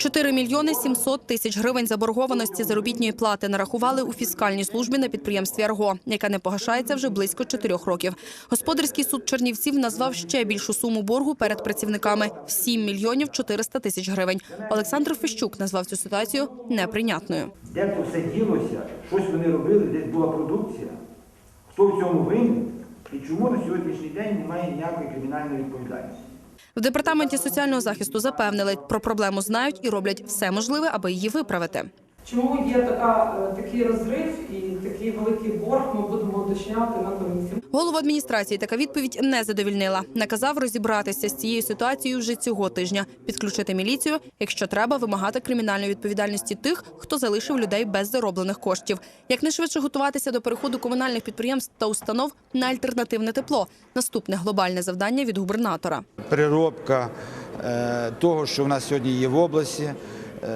4 мільйони 700 тисяч гривень заборгованості заробітної плати нарахували у фіскальній службі на підприємстві «Арго», яка не погашається вже близько 4 років. Господарський суд Чернівців назвав ще більшу суму боргу перед працівниками – 7 мільйонів 400 тисяч гривень. Олександр Фещук назвав цю ситуацію неприйнятною. Де то все ділося, щось вони робили, десь була продукція. Хто в цьому винен і чому на сьогоднішній день немає ніякої кримінальної відповідальності? В департаменті соціального захисту запевнили, про проблему знають і роблять все можливе, аби її виправити. Чому є така, е, такий розрив і такий великий борг, ми будемо уточняти на комісії. Голову адміністрації така відповідь не задовільнила. Наказав розібратися з цією ситуацією вже цього тижня, підключити міліцію, якщо треба, вимагати кримінальної відповідальності тих, хто залишив людей без зароблених коштів. Якнайшвидше готуватися до переходу комунальних підприємств та установ на альтернативне тепло. Наступне глобальне завдання від губернатора. Переробка е, того, що в нас сьогодні є в області,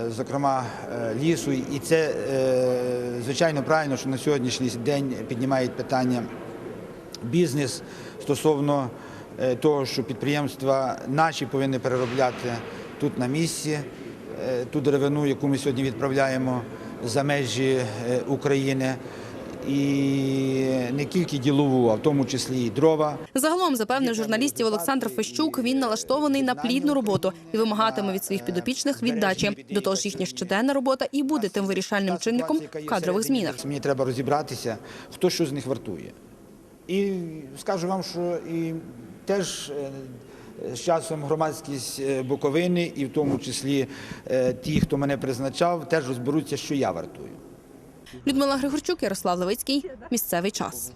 зокрема е, лісу. І це, е, звичайно, правильно, що на сьогоднішній день піднімають питання бізнес стосовно е, того, що підприємства наші повинні переробляти тут на місці е, ту деревину, яку ми сьогодні відправляємо за межі е, України. І не тільки ділову, а в тому числі і дрова. Загалом, запевнив журналістів Олександр Фещук, він налаштований на плідну роботу і вимагатиме від своїх підопічних віддачі. До того ж, їхня щоденна робота і буде тим вирішальним чинником в кадрових змінах. Мені треба розібратися, хто що з них вартує. І скажу вам, що і теж е, з часом громадськість е, Буковини, і в тому числі е, ті, хто мене призначав, теж розберуться, що я вартую. Людмила Григорчук, Ярослав Левицький. Місцевий час.